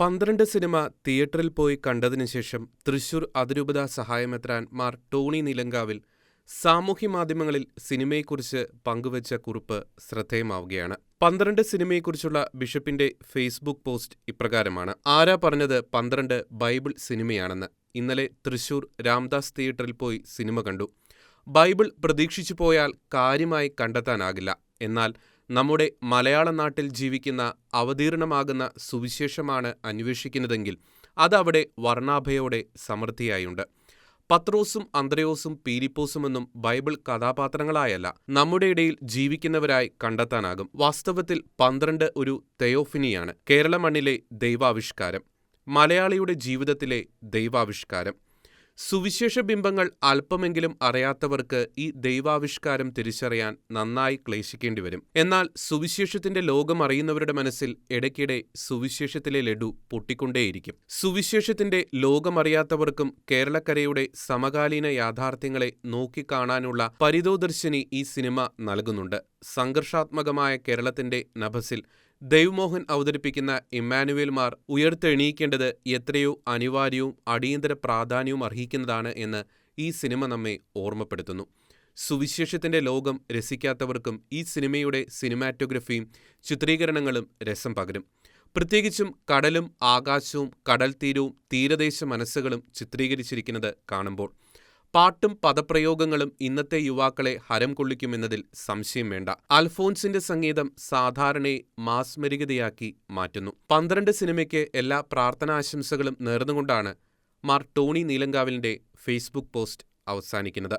പന്ത്രണ്ട് സിനിമ തിയേറ്ററിൽ പോയി കണ്ടതിനു ശേഷം തൃശൂർ അതിരൂപത സഹായമെത്രാൻ മാർ ടോണി നിലങ്കാവിൽ സാമൂഹ്യ മാധ്യമങ്ങളിൽ സിനിമയെക്കുറിച്ച് പങ്കുവച്ച കുറിപ്പ് ശ്രദ്ധേയമാവുകയാണ്. പന്ത്രണ്ട് സിനിമയെക്കുറിച്ചുള്ള ബിഷപ്പിന്റെ ഫേസ്ബുക്ക് പോസ്റ്റ് ഇപ്രകാരമാണ്. ആരാ പറഞ്ഞത് പന്ത്രണ്ട് ബൈബിൾ സിനിമയാണെന്ന്. ഇന്നലെ തൃശൂർ രാംദാസ് തിയേറ്ററിൽ പോയി സിനിമ കണ്ടു. ബൈബിൾ പ്രതീക്ഷിച്ചു പോയാൽ കാര്യമായി കണ്ടെത്താനാകില്ല. എന്നാൽ നമ്മുടെ മലയാള നാട്ടിൽ ജീവിക്കുന്ന അവതീർണമാകുന്ന സുവിശേഷമാണ് അന്വേഷിക്കുന്നതെങ്കിൽ അതവിടെ വർണാഭയോടെ സമൃദ്ധിയായുണ്ട്. പത്രോസും അന്ത്രയോസും പീലിപ്പോസുമെന്നും ബൈബിൾ കഥാപാത്രങ്ങളായല്ല നമ്മുടെ ഇടയിൽ ജീവിക്കുന്നവരായി കണ്ടെത്താനാകും. വാസ്തവത്തിൽ പന്ത്രണ്ട് ഒരു തെയോഫിനിയാണ് കേരള മണ്ണിലെ ദൈവാവിഷ്കാരം. മലയാളിയുടെ ജീവിതത്തിലെ ദൈവാവിഷ്കാരം. സുവിശേഷ ബിംബങ്ങൾ അല്പമെങ്കിലും അറിയാത്തവർക്ക് ഈ ദൈവാവിഷ്കാരം തിരിച്ചറിയാൻ നന്നായി ക്ലേശിക്കേണ്ടി വരും എന്നാൽ സുവിശേഷത്തിന്റെ ലോകം അറിയുന്നവരുടെ മനസ്സിൽ ഇടയ്ക്കിടെ സുവിശേഷത്തിലെ ലഡു പൊട്ടിക്കൊണ്ടേയിരിക്കും. സുവിശേഷത്തിന്റെ ലോകമറിയാത്തവർക്കും കേരളക്കരയുടെ സമകാലീന യാഥാർത്ഥ്യങ്ങളെ നോക്കിക്കാണാനുള്ള പരിതോദർശിനി ഈ സിനിമ നൽകുന്നുണ്ട്. സംഘർഷാത്മകമായ കേരളത്തിന്റെ നഭസിൽ ദൈവമോഹൻ അവതരിപ്പിക്കുന്ന ഇമ്മാനുവേൽമാർ ഉയർത്തെണീക്കേണ്ടത് എത്രയോ അനിവാര്യവും അടിയന്തര പ്രാധാന്യവും അർഹിക്കുന്നതാണ് എന്ന് ഈ സിനിമ നമ്മെ ഓർമ്മപ്പെടുത്തുന്നു. സുവിശേഷത്തിന്റെ ലോകം രസിക്കാത്തവർക്കും ഈ സിനിമയുടെ സിനിമാറ്റോഗ്രഫിയും ചിത്രീകരണങ്ങളും രസം പകരും. പ്രത്യേകിച്ചും കടലും ആകാശവും കടൽ തീരവും തീരദേശ മനസ്സുകളും ചിത്രീകരിച്ചിരിക്കുന്നത് കാണുമ്പോൾ. പാട്ടും പദപ്രയോഗങ്ങളും ഇന്നത്തെ യുവാക്കളെ ഹരം കൊള്ളിക്കുമെന്നതിൽ സംശയം വേണ്ട. അൽഫോൻസിന്റെ സംഗീതം സാധാരണയെ മാസ്മരികതയാക്കി മാറ്റുന്നു. പന്ത്രണ്ട് സിനിമയ്ക്ക് എല്ലാ പ്രാർത്ഥനാശംസകളും നേർന്നുകൊണ്ടാണ് മാർ ടോണി നീലങ്കാവിലിന്റെ ഫേസ്ബുക്ക് പോസ്റ്റ് അവസാനിക്കുന്നത്.